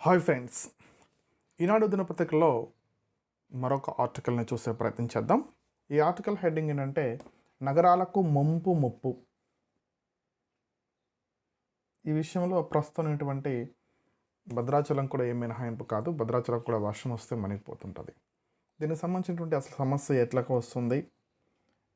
Hi friends ఈనాడు దినపత్రికలో మరొక ఆర్టికల్ని చూసే ప్రయత్నం చేద్దాం. ఈ ఆర్టికల్ హెడ్డింగ్ ఏంటంటే నగరాలకు ముంపు ముప్పు. ఈ విషయంలో ప్రస్తుతం భద్రాచలం కూడా ఏ మినహాయింపు కాదు. భద్రాచలం కూడా వర్షం వస్తే మణిగిపోతుంటుంది దీనికి సంబంధించినటువంటి అసలు సమస్య ఎట్లకు వస్తుంది?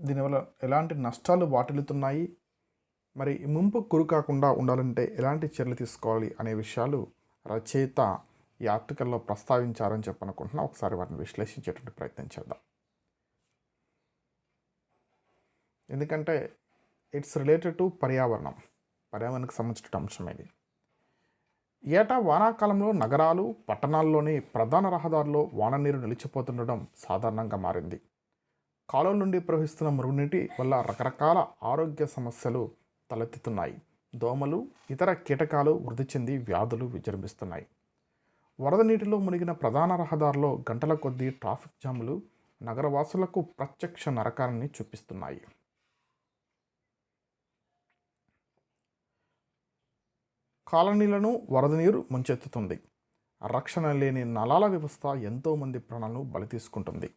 దీనివల్ల ఎలాంటి నష్టాలు వాటిల్లుతున్నాయి? మరి ముంపు కురు కాకుండా ఉండాలంటే ఎలాంటి చర్యలు తీసుకోవాలి అనే విషయాలు రచయిత ఈ ఆర్టికల్లో ప్రస్తావించారని చెప్పనుకుంటున్నా. ఒకసారి వాటిని విశ్లేషించేటువంటి ప్రయత్నం చేద్దాం. ఎందుకంటే ఇట్స్ రిలేటెడ్ టు పర్యావరణం. పర్యావరణానికి సంబంధించిన అంశం ఇది. ఏటా వానాకాలంలో నగరాలు పట్టణాల్లోని ప్రధాన రహదారిలో వాన నీరు నిలిచిపోతుండడం సాధారణంగా మారింది. కాలువల నుండి ప్రవహిస్తున్న మురుగునీటి వల్ల రకరకాల ఆరోగ్య సమస్యలు తలెత్తుతున్నాయి. దోమలు ఇతర కీటకాలు వృద్ధి చెంది వ్యాధులు విజృంభిస్తున్నాయి. వరద నీటిలో మునిగిన ప్రధాన రహదారిలో గంటల కొద్దీ ట్రాఫిక్ జాములు నగరవాసులకు ప్రత్యక్ష నరకాన్ని చూపిస్తున్నాయి. కాలనీలను వరద నీరు ముంచెత్తుతుంది. రక్షణ లేని నలాల వ్యవస్థ ఎంతోమంది ప్రాణాలను బలి తీసుకుంటుంది.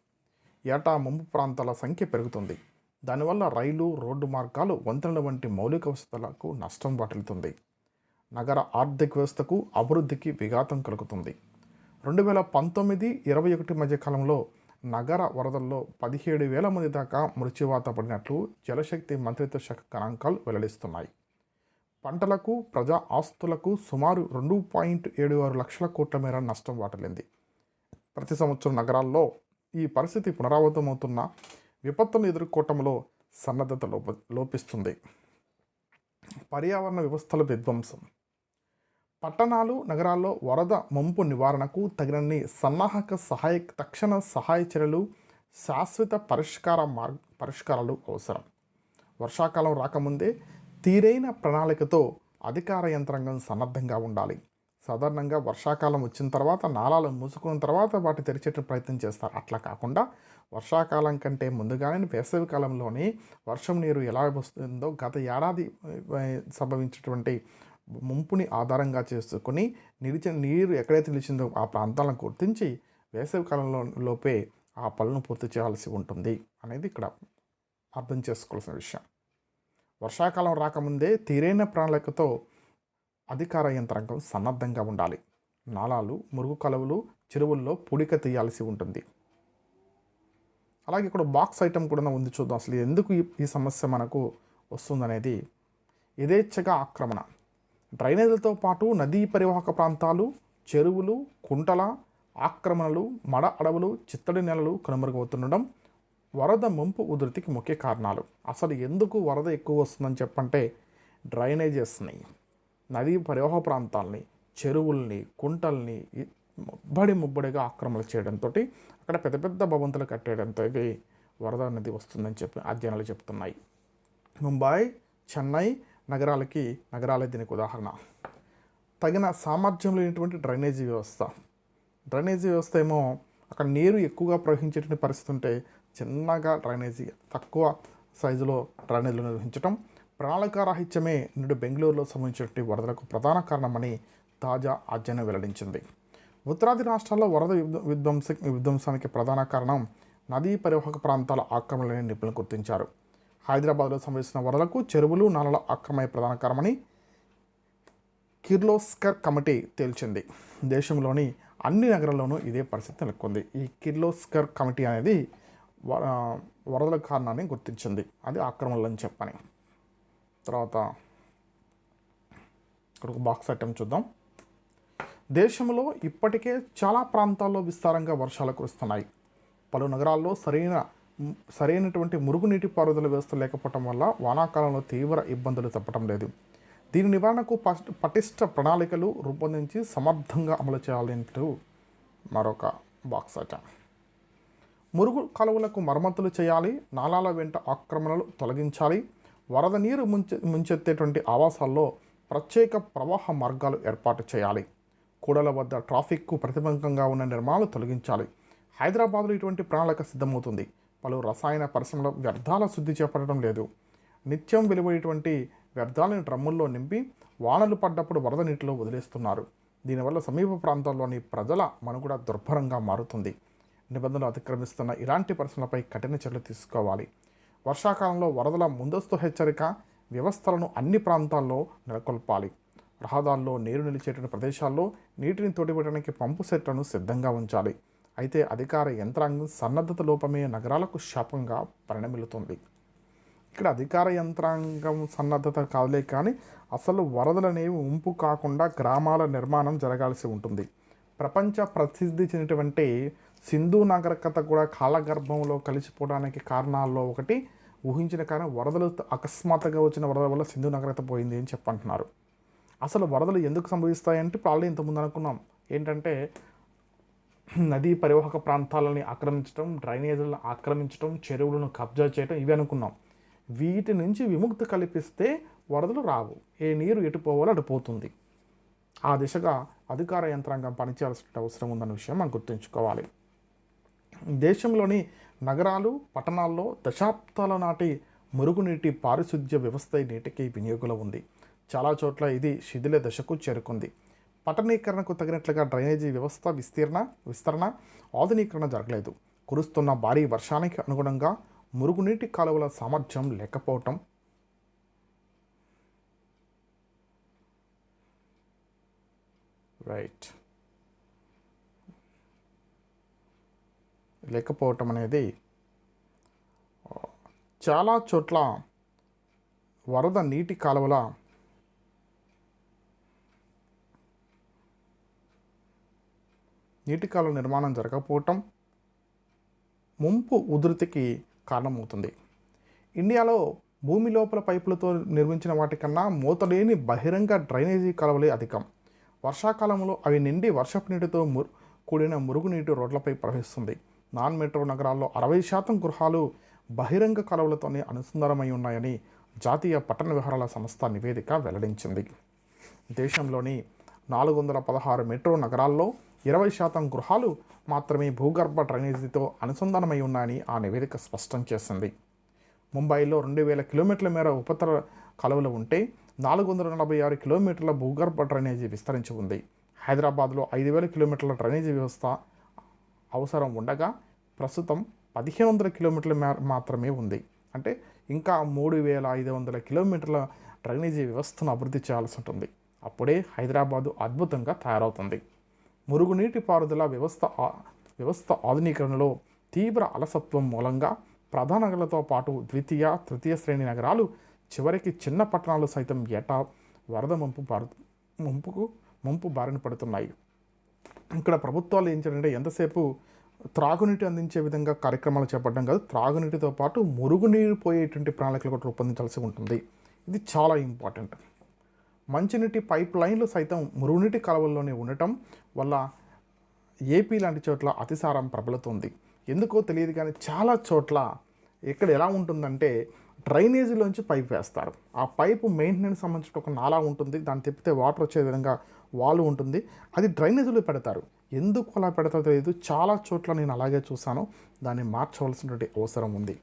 ఏటా ముంపు ప్రాంతాల సంఖ్య పెరుగుతుంది. దానివల్ల రైలు రోడ్డు మార్గాలు వంతెనల వంటి మౌలిక వసతులకు నష్టం వాటిల్లుతుంది. నగర ఆర్థిక వ్యవస్థకు అభివృద్ధికి విఘాతం కలుగుతుంది. రెండు వేల పంతొమ్మిది ఇరవై ఒకటి మధ్య కాలంలో నగర వరదల్లో పదిహేడు వేల మంది దాకా మృత్యువాత పడినట్లు జలశక్తి మంత్రిత్వ శాఖ గణాంకాలు వెల్లడిస్తున్నాయి. పంటలకు ప్రజా ఆస్తులకు సుమారు రెండు పాయింట్ ఏడు ఆరు లక్షల కోట్ల మేర నష్టం వాటిల్లింది. ప్రతి సంవత్సరం నగరాల్లో ఈ పరిస్థితి పునరావృతమవుతున్న విపత్తును ఎదుర్కోవటంలో సన్నద్ధత లోప లోపిస్తుంది. పర్యావరణ వ్యవస్థల విధ్వంసం. పట్టణాలు నగరాల్లో వరద ముంపు నివారణకు తగినన్ని సన్నాహక సహాయ తక్షణ సహాయ చర్యలు శాశ్వత పరిష్కార మార్గ పరిష్కారాలు అవసరం. వర్షాకాలం రాకముందే తీరైన ప్రణాళికతో అధికార యంత్రాంగం సన్నద్ధంగా ఉండాలి. సాధారణంగా వర్షాకాలం వచ్చిన తర్వాత నాలాలు మూసుకున్న తర్వాత వాటి తెరిచేట ప్రయత్నం చేస్తారు. అట్లా కాకుండా వర్షాకాలం కంటే ముందుగానే వేసవి కాలంలోనే వర్షం నీరు ఎలా వస్తుందో గత ఏడాది సంభవించినటువంటి ముంపుని ఆధారంగా చేసుకొని నిలిచిన నీరు ఎక్కడైతే నిలిచిందో ఆ ప్రాంతాలను గుర్తించి వేసవి కాలంలో లోపే ఆ పనులను పూర్తి చేయాల్సి ఉంటుంది అనేది ఇక్కడ అర్థం చేసుకోవాల్సిన విషయం. వర్షాకాలం రాకముందే తీరైన ప్రణాళికతో అధికార యంత్రాంగం సన్నద్ధంగా ఉండాలి. నాలాలు మురుగు కలువలు చెరువుల్లో పొడిక తీయాల్సి ఉంటుంది. అలాగే ఇక్కడ బాక్స్ ఐటెం కూడా ఉంది చూద్దాం. అసలు ఎందుకు ఈ- ఈ సమస్య మనకు వస్తుందనేది యథేచ్ఛగా ఆక్రమణ. డ్రైనేజీలతో పాటు నదీ పరివాహక ప్రాంతాలు చెరువులు కుంటల ఆక్రమణలు మడ అడవులు చిత్తడి నెలలు కనుమరుగవుతుండడం వరద ముంపు ఉధృతికి ముఖ్య కారణాలు. అసలు ఎందుకు వరద ఎక్కువ వస్తుందని చెప్పంటే డ్రైనేజెస్ని నదీ పరివాహ ప్రాంతాలని చెరువుల్ని కుంటల్ని ముబ్బడి ముబ్బడిగా ఆక్రమణ చేయడంతో అక్కడ పెద్ద పెద్ద భవంతులు కట్టేయడంతో ఇవి వరద నది వస్తుందని చెప్పి అధ్యయనాలు చెప్తున్నాయి. ముంబై చెన్నై నగరాలకి నగరాలే దీనికి ఉదాహరణ. తగిన సామర్థ్యం లేనటువంటి డ్రైనేజీ వ్యవస్థ. డ్రైనేజీ వ్యవస్థ ఏమో అక్కడ నీరు ఎక్కువగా ప్రవహించేటువంటి పరిస్థితి ఉంటే చిన్నగా డ్రైనేజీ తక్కువ సైజులో డ్రైనేజీలు నిర్వహించడం ప్రణాళికారాహిత్యమే నేడు బెంగళూరులో సంబంధించినటువంటి వరదలకు ప్రధాన కారణమని తాజా అధ్యయనం వెల్లడించింది. ఉత్తరాది రాష్ట్రాల్లో వరద విధ్వ- విధ్వంస విధ్వంసానికి ప్రధాన కారణం నదీ పరివాహక ప్రాంతాల ఆక్రమణలని నిపుణులు గుర్తించారు. హైదరాబాద్లో సంభవిస్తున్న వరదలకు చెరువులు నాలల ఆక్రమణ ప్రధాన కారణమని కిర్లోస్కర్ కమిటీ తేల్చింది. దేశంలోని అన్ని నగరాల్లోనూ ఇదే పరిస్థితి నెలకొంది. ఈ కిర్లోస్కర్ కమిటీ అనేది వ- వరదల కారణాన్ని గుర్తించింది. అది ఆక్రమణలు అని చెప్పని. తర్వాత ఇక్కడ ఒక బాక్స్ ఐటమ్ చూద్దాం. దేశంలో ఇప్పటికే చాలా ప్రాంతాల్లో విస్తారంగా వర్షాలు కురుస్తున్నాయి. పలు నగరాల్లో సరైన సరైనటువంటి మురుగునీటి పారుదల వ్యవస్థ లేకపోవటం వల్ల వానాకాలంలో తీవ్ర ఇబ్బందులు తప్పటం లేదు. దీని నివారణకు పటిష్ట ప్రణాళికలు రూపొందించి సమర్థంగా అమలు చేయాలంటూ మరొక బాక్స్ అట మురుగు కాలువలకు మరమ్మతులు చేయాలి నాలాల వెంట ఆక్రమణలు తొలగించాలి వరద నీరు ముంచె ముంచెత్తేటువంటి ఆవాసాల్లో ప్రత్యేక ప్రవాహ మార్గాలు ఏర్పాటు చేయాలి. కూడల వద్ద ట్రాఫిక్కు ప్రతిబంధకంగా ఉన్న నిర్మాణాలు తొలగించాలి. హైదరాబాద్లో ఇటువంటి ప్రణాళిక సిద్ధమవుతుంది. పలు రసాయన పరిశ్రమల వ్యర్థాల శుద్ధి చేపట్టడం లేదు. నిత్యం వెలువడేటువంటి వ్యర్థాలను డ్రమ్ముల్లో నింపి వానలు పడ్డప్పుడు వరద నీటిలో వదిలేస్తున్నారు. దీనివల్ల సమీప ప్రాంతాల్లోని ప్రజల మనుగడ దుర్భరంగా మారుతుంది. నిబంధనలు అతిక్రమిస్తున్న ఇలాంటి పరిశ్రమలపై కఠిన చర్యలు తీసుకోవాలి. వర్షాకాలంలో వరదల ముందస్తు హెచ్చరిక వ్యవస్థలను అన్ని ప్రాంతాల్లో నెలకొల్పాలి. రహదారుల్లో నీరు నిలిచేటువంటి ప్రదేశాల్లో నీటిని తోడిపెట్టడానికి పంపు సెట్లను సిద్ధంగా ఉంచాలి. అయితే అధికార యంత్రాంగం సన్నద్ధత లోపమే నగరాలకు శాపంగా పరిణమిల్లుతుంది. ఇక్కడ అధికార యంత్రాంగం సన్నద్ధత కాదులే కానీ అసలు వరదలనేవి ఉంపు కాకుండా గ్రామాల నిర్మాణం జరగాల్సి ఉంటుంది. ప్రపంచ ప్రసిద్ధి చెందినటువంటి సింధు నాగరికత కూడా కాలగర్భంలో కలిసిపోవడానికి కారణాల్లో ఒకటి ఊహించిన కారణం వరదలు అకస్మాత్తుగా వచ్చిన వరదల వల్ల సింధు నాగరికత పోయింది అని చెప్పంటున్నారు. అసలు వరదలు ఎందుకు సంభవిస్తాయంటే ఇప్పుడు ఆల్రెడీ ఇంతకుముందు అనుకున్నాం. ఏంటంటే నదీ పరివాహక ప్రాంతాలని ఆక్రమించడం డ్రైనేజీలను ఆక్రమించడం చెరువులను కబ్జా చేయడం ఇవి అనుకున్నాం. వీటి నుంచి విముక్తి కల్పిస్తే వరదలు రావు. ఏ నీరు ఎటుపోవాలో అటుపోతుంది అటు పోతుంది. ఆ దిశగా అధికార యంత్రాంగం పనిచేయాల్సిన అవసరం ఉందన్న విషయం మనం గుర్తుంచుకోవాలి. దేశంలోని నగరాలు పట్టణాల్లో దశాబ్దాల నాటి మురుగునీటి పారిశుద్ధ్య వ్యవస్థ నేటికి వినియోగంలో ఉంది. చాలా చోట్ల ఇది శిథిల దశకు చేరుకుంది. పట్టణీకరణకు తగినట్లుగా డ్రైనేజీ వ్యవస్థ విస్తీర్ణ విస్తరణ ఆధునీకరణ జరగలేదు. కురుస్తున్న భారీ వర్షానికి అనుగుణంగా మురుగునీటి కాలువల సామర్థ్యం లేకపోవటం రైట్ లేకపోవటం అనేది చాలా చోట్ల వరద నీటి కాలువల నీటి కాలువ నిర్మాణం జరగకపోవటం ముంపు ఉధృతికి కారణమవుతుంది. ఇండియాలో భూమి లోపల పైపులతో నిర్మించిన వాటికన్నా మూతలేని బహిరంగ డ్రైనేజీ కాలువలే అధికం. వర్షాకాలంలో అవి నిండి వర్షపు నీటితో ము కూడిన మురుగునీటి రోడ్లపై ప్రవహిస్తుంది. నాన్ మెట్రో నగరాల్లో అరవై శాతం గృహాలు బహిరంగ కాలువలతోనే అనుసంధానమై ఉన్నాయని జాతీయ పట్టణ వ్యవహారాల సంస్థ నివేదిక వెల్లడించింది. దేశంలోని నాలుగు వందల పదహారు మెట్రో నగరాల్లో ఇరవై శాతం గృహాలు మాత్రమే భూగర్భ డ్రైనేజీతో అనుసంధానమై ఉన్నాయని ఆ నివేదిక స్పష్టం చేసింది. ముంబైలో రెండు వేల కిలోమీటర్ల మేర ఉపతర కాలువలు ఉంటే నాలుగు వందల నలభై ఆరు కిలోమీటర్ల భూగర్భ డ్రైనేజీ విస్తరించి ఉంది. హైదరాబాద్లో ఐదు వేల కిలోమీటర్ల డ్రైనేజీ వ్యవస్థ అవసరం ఉండగా ప్రస్తుతం పదిహేను వందల కిలోమీటర్ల మాత్రమే ఉంది. అంటే ఇంకా మూడు వేల ఐదు వందల కిలోమీటర్ల డ్రైనేజీ వ్యవస్థను అభివృద్ధి చేయాల్సి ఉంటుంది. అప్పుడే హైదరాబాదు అద్భుతంగా తయారవుతుంది. మురుగునీటి పారుదల వ్యవస్థ వ్యవస్థ ఆధునీకరణలో తీవ్ర అలసత్వం మూలంగా ప్రధాన నగరాలతో పాటు ద్వితీయ తృతీయ శ్రేణి నగరాలు చివరికి చిన్న పట్టణాలు సైతం ఏటా వరద ముంపు బారు ముంపుకు ముంపు బారిన పడుతున్నాయి. ఇక్కడ ప్రభుత్వాలు ఏం చేయాలంటే ఎంతసేపు త్రాగునీటి అందించే విధంగా కార్యక్రమాలు చేపట్టడం కాదు త్రాగునీటితో పాటు మురుగునీరు పోయేటువంటి ప్రణాళికలు కూడా రూపొందించాల్సి ఉంటుంది. ఇది చాలా ఇంపార్టెంట్. మంచినీటి పైప్ లైన్లు సైతం మురుగునీటి కాలువల్లోనే ఉండటం వల్ల ఏపీ లాంటి చోట్ల అతిసారం ప్రబలుతుంది. ఎందుకో తెలియదు కానీ చాలా చోట్ల ఇక్కడ ఎలా ఉంటుందంటే డ్రైనేజీలోంచి పైప్ వేస్తారు. ఆ పైపు మెయింటెనెన్స్ సంబంధించిన ఒక నాలా ఉంటుంది. దాన్ని తిప్పితే వాటర్ వచ్చే విధంగా వాల్ ఉంటుంది. అది డ్రైనేజీలో పెడతారు. ఎందుకు అలా పెడతారో తెలియదు చాలా చోట్ల నేను అలాగే చూసాను దాన్ని మార్చవలసినటువంటి అవసరం ఉంది.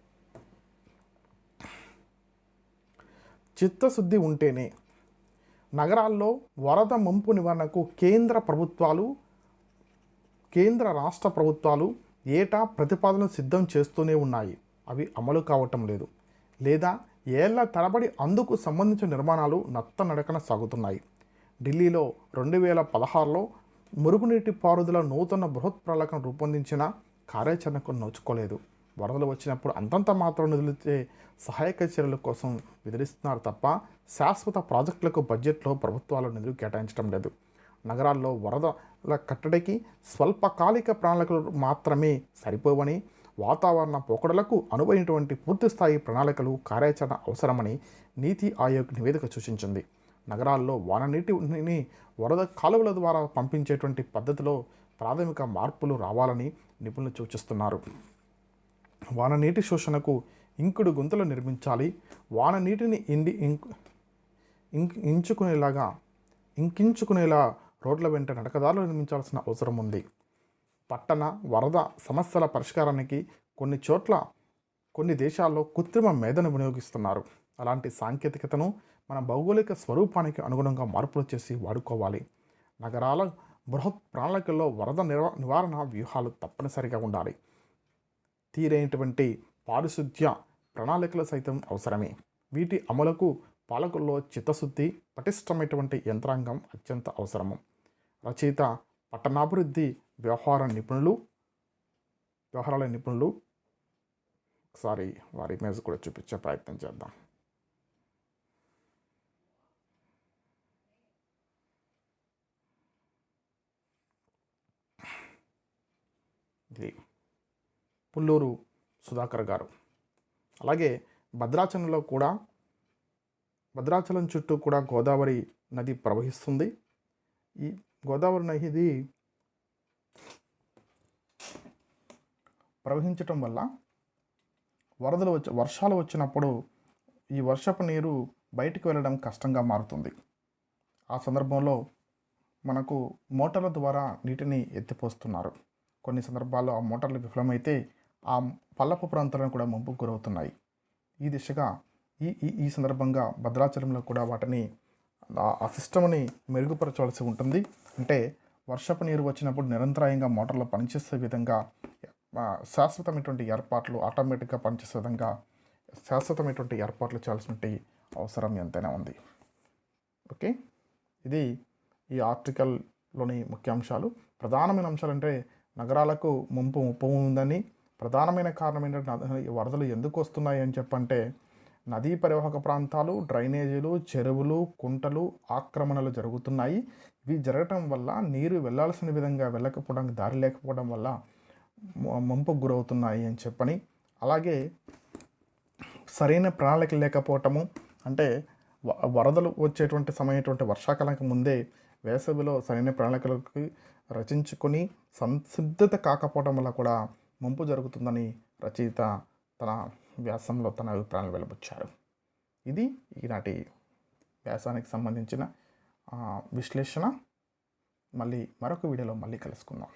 చిత్తశుద్ధి ఉంటేనే నగరాల్లో వరద ముంపు నివారణకు కేంద్ర ప్రభుత్వాలు కేంద్ర రాష్ట్ర ప్రభుత్వాలు ఏటా ప్రతిపాదనలు సిద్ధం చేస్తూనే ఉన్నాయి. అవి అమలు కావటం లేదు. లేదా ఏళ్ళ తరబడి అందుకు సంబంధించిన నిర్మాణాలు నత్త నడకన సాగుతున్నాయి. ఢిల్లీలో రెండు వేల పదహారులో మురుగునీటి పారుదల నూతన బృహత్ ప్రణాళికను రూపొందించిన కార్యాచరణకు నోచుకోలేదు. వరదలు వచ్చినప్పుడు అంతంత మాత్రం నిధులిచ్చే సహాయక చర్యల కోసం విధిస్తున్నారు తప్ప శాశ్వత ప్రాజెక్టులకు బడ్జెట్లో ప్రభుత్వాలు నిధులు కేటాయించడం లేదు. నగరాల్లో వరదల కట్టడికి స్వల్పకాలిక ప్రణాళికలు మాత్రమే సరిపోవని వాతావరణ పోకడలకు అనువైనటువంటి పూర్తిస్థాయి ప్రణాళికలు కార్యాచరణ అవసరమని నీతి ఆయోగ్ నివేదిక సూచించింది. నగరాల్లో వాన నీటిని వరద కాలువల ద్వారా పంపించేటువంటి పద్ధతిలో ప్రాథమిక మార్పులు రావాలని నిపుణులు సూచిస్తున్నారు. వాన నీటి శోషణకు ఇంకుడు గుంతలు నిర్మించాలి. వాన నీటిని ఇండి ఇంక్ ఇంక్ ఇంచుకునేలాగా ఇంకించుకునేలా రోడ్ల వెంట నడకదారులు నిర్మించాల్సిన అవసరం ఉంది. పట్టణ వరద సమస్యల పరిష్కారానికి కొన్ని చోట్ల కొన్ని దేశాల్లో కృత్రిమ మేధను వినియోగిస్తున్నారు. అలాంటి సాంకేతికతను మన భౌగోళిక స్వరూపానికి అనుగుణంగా మార్పులు చేసి వాడుకోవాలి. నగరాల బృహత్ ప్రణాళికల్లో వరద నివ నివారణ వ్యూహాలు తప్పనిసరిగా ఉండాలి. తీరైనటువంటి పారిశుద్ధ్య ప్రణాళికలు సైతం అవసరమే. వీటి అమలుకు పాలకుల్లో చిత్తశుద్ధి పటిష్టమైనటువంటి యంత్రాంగం అత్యంత అవసరము. రచయిత పట్టణాభివృద్ధి వ్యవహార నిపుణులు వ్యవహారాల నిపుణులు. ఒకసారి వారి ఇమేజ్ కూడా చూపించే ప్రయత్నం చేద్దాం. ఇది పుల్లూరు సుధాకర్ గారు. అలాగే భద్రాచలంలో కూడా భద్రాచలం చుట్టూ కూడా గోదావరి నది ప్రవహిస్తుంది. ఈ గోదావరి నది ప్రవహించటం వల్ల వరదలు వచ్చి వర్షాలు వచ్చినప్పుడు ఈ వర్షపు నీరు బయటికి వెళ్ళడం కష్టంగా మారుతుంది. ఆ సందర్భంలో మనకు మోటార్ల ద్వారా నీటిని ఎత్తిపోస్తున్నారు. కొన్ని సందర్భాల్లో ఆ మోటార్లు విఫలమైతే ఆ పల్లపు ప్రాంతాలను కూడా ముంపుకు గురవుతున్నాయి. ఈ దిశగా ఈ ఈ ఈ సందర్భంగా భద్రాచలంలో కూడా వాటిని ఆ- సిస్టమ్ని మెరుగుపరచవలసి ఉంటుంది. అంటే వర్షపు నీరు వచ్చినప్పుడు నిరంతరాయంగా మోటార్లు పనిచేసే విధంగా శాశ్వతమైనటువంటి ఏర్పాట్లు ఆటోమేటిక్గా పనిచేసే విధంగా శాశ్వతమైనటువంటి ఏర్పాట్లు చేయాల్సినటువంటి అవసరం ఎంతైనా ఉంది. ఓకే? ఇది ఈ ఆర్టికల్లోని ముఖ్యాంశాలు ప్రధానమైన అంశాలు అంటే నగరాలకు ముంపు ముప్పు ఉందని ప్రధానమైన కారణం ఏంటంటే వరదలు ఎందుకు వస్తున్నాయి అని చెప్పంటే నదీ పరివాహక ప్రాంతాలు డ్రైనేజీలు చెరువులు కుంటలు ఆక్రమణలు జరుగుతున్నాయి. ఇవి జరగటం వల్ల నీరు వెళ్ళాల్సిన విధంగా వెళ్ళకపోవడానికి దారి లేకపోవడం వల్ల ముంపుకు గురవుతున్నాయి అని చెప్పని. అలాగే సరైన ప్రణాళిక లేకపోవటము అంటే వ- వరదలు వచ్చేటువంటి సమయటువంటి వర్షాకాలానికి ముందే వేసవిలో సరైన ప్రణాళికలకి రచించుకొని సంసిద్ధత కాకపోవడం వల్ల కూడా ముంపు జరుగుతుందని రచయిత తన వ్యాసంలో తన అభిప్రాయాలు వెలుబుచ్చారు. ఇది ఈనాటి వ్యాసానికి సంబంధించిన విశ్లేషణ. మళ్ళీ మరొక వీడియోలో మళ్ళీ కలుసుకుందాం.